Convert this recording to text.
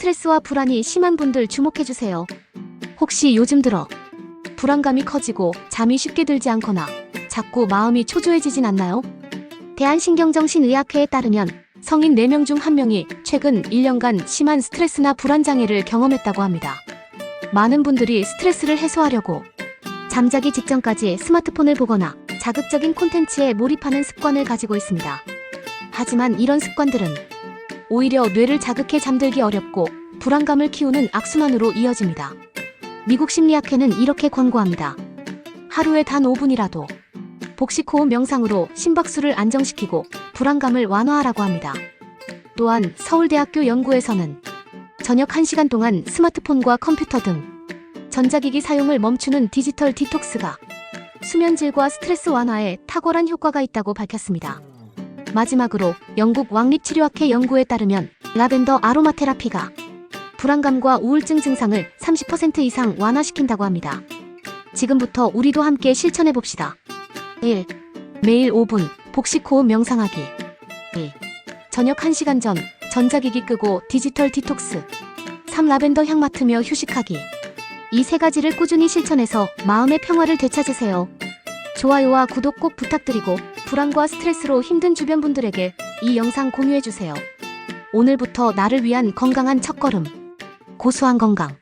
스트레스와 불안이 심한 분들 주목해주세요. 혹시 요즘 들어 불안감이 커지고 잠이 쉽게 들지 않거나 자꾸 마음이 초조해지진 않나요? 대한신경정신의학회에 따르면 성인 4명 중 1명이 최근 1년간 심한 스트레스나 불안 장애를 경험했다고 합니다. 많은 분들이 스트레스를 해소하려고 잠자기 직전까지 스마트폰을 보거나 자극적인 콘텐츠에 몰입하는 습관을 가지고 있습니다. 하지만 이런 습관들은 오히려 뇌를 자극해 잠들기 어렵고 불안감을 키우는 악순환으로 이어집니다. 미국 심리학회는 이렇게 권고합니다. 하루에 단 5분이라도 복식 호흡 명상으로 심박수를 안정시키고 불안감을 완화하라고 합니다. 또한 서울대학교 연구에서는 저녁 1시간 동안 스마트폰과 컴퓨터 등 전자기기 사용을 멈추는 디지털 디톡스가 수면 질과 스트레스 완화에 탁월한 효과가 있다고 밝혔습니다. 마지막으로 영국 왕립치료학회 연구에 따르면 라벤더 아로마 테라피가 불안감과 우울증 증상을 30% 이상 완화시킨다고 합니다. 지금부터 우리도 함께 실천해 봅시다. 1. 매일 5분 복식 호흡 명상하기 2. 저녁 1시간 전 전자기기 끄고 디지털 디톡스 3. 라벤더 향 맡으며 휴식하기 이 세 가지를 꾸준히 실천해서 마음의 평화를 되찾으세요. 좋아요와 구독 꼭 부탁드리고 불안과 스트레스로 힘든 주변 분들에게 이 영상 공유해주세요. 오늘부터 나를 위한 건강한 첫걸음. 고소한 건강.